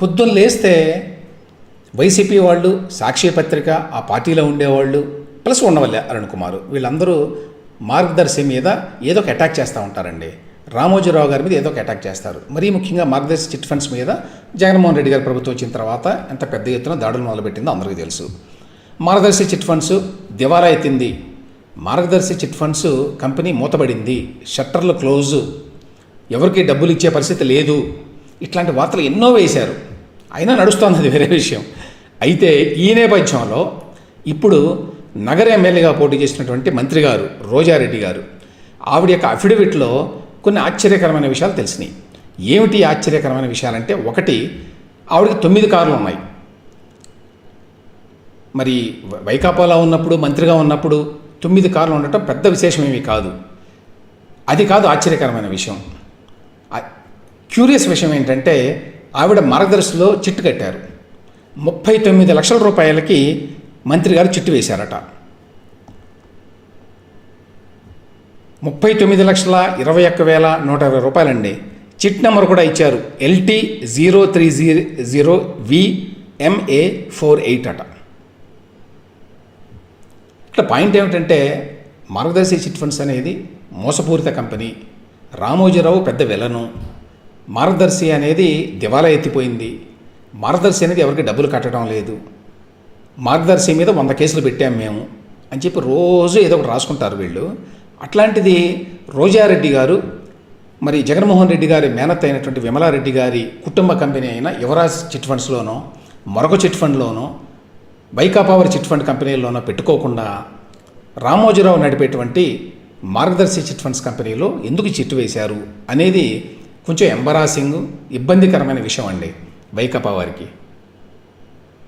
పొద్దున్న లేస్తే వైసీపీ వాళ్ళు సాక్షి పత్రిక ఆ పార్టీలో ఉండేవాళ్ళు ప్లస్ ఉండవల్లే అరుణ్ కుమార్. వీళ్ళందరూ మార్గదర్శి మీద ఏదో ఒక అటాక్ చేస్తూ ఉంటారండి. రామోజీరావు గారి మీద ఏదో ఒక అటాక్ చేస్తారు. మరీ ముఖ్యంగా మార్గదర్శి చిట్ ఫండ్స్ మీద జగన్మోహన్ రెడ్డి గారి ప్రభుత్వం వచ్చిన తర్వాత ఎంత పెద్ద ఎత్తున దాడులు మొదలుపెట్టిందో అందరికీ తెలుసు. మార్గదర్శి చిట్ ఫండ్స్ దివాలా ఎత్తింది మార్గదర్శి చిట్ ఫండ్స్ కంపెనీ మూతబడింది. షట్టర్లు క్లోజు. ఎవరికి డబ్బులు ఇచ్చే పరిస్థితి లేదు. ఇట్లాంటి వార్తలు ఎన్నో వేశారు. అయినా నడుస్తోంది అది వేరే విషయం. అయితే ఈ నేపథ్యంలో ఇప్పుడు నగర ఎమ్మెల్యేగా పోటీ చేసినటువంటి మంత్రి గారు రోజారెడ్డి గారు ఆవిడ యొక్క అఫిడవిట్లో కొన్ని ఆశ్చర్యకరమైన విషయాలు తెలిసినాయి. ఏమిటి ఆశ్చర్యకరమైన విషయాలంటే ఒకటి ఆవిడకి తొమ్మిది కార్లు ఉన్నాయి. మరి వై- వైకాపాలో ఉన్నప్పుడు మంత్రిగా ఉన్నప్పుడు తొమ్మిది కార్లు ఉండటం పెద్ద విశేషమేమీ కాదు. అది కాదు ఆశ్చర్యకరమైన విషయం. క్యూరియస్ విషయం ఏంటంటే ఆవిడ మార్గదర్శిలో చిట్టు కట్టారు. ముప్పై తొమ్మిది లక్షల రూపాయలకి మంత్రి గారు చిట్టు వేశారట. ముప్పై తొమ్మిది లక్షల ఇరవై ఒక్క వేల నూట ఇరవై రూపాయలండి. చిట్ నెంబర్ కూడా ఇచ్చారు. LT zero three zero zero VMA four eight అట. ఇట్లా పాయింట్ ఏమిటంటే మార్గదర్శి చిట్ ఫండ్స్ అనేది మోసపూరిత కంపెనీ. రామోజీరావు పెద్ద విలను. మార్గదర్శి అనేది దివాలా ఎత్తిపోయింది. మార్గదర్శి అనేది ఎవరికి డబ్బులు కట్టడం లేదు. మార్గదర్శి మీద వంద కేసులు పెట్టాం మేము అని చెప్పి రోజు ఏదో ఒకటి రాసుకుంటారు వీళ్ళు. అట్లాంటిది రోజారెడ్డి గారు మరి జగన్మోహన్ రెడ్డి గారి మేనత్ అయినటువంటి విమలారెడ్డి గారి కుటుంబ కంపెనీ అయిన యువరాజ్ చిట్ ఫండ్స్లోనో మరొక చిట్ ఫండ్లోనో వైకా పవర్ చిట్ ఫండ్ కంపెనీలోనో పెట్టుకోకుండా రామోజీరావు నడిపేటువంటి మార్గదర్శి చిట్ ఫండ్స్ కంపెనీలో ఎందుకు చిట్టు వేశారు అనేది కొంచెం ఎంబరాసింగ్ ఇబ్బందికరమైన విషయం అండి వైకపా వారికి.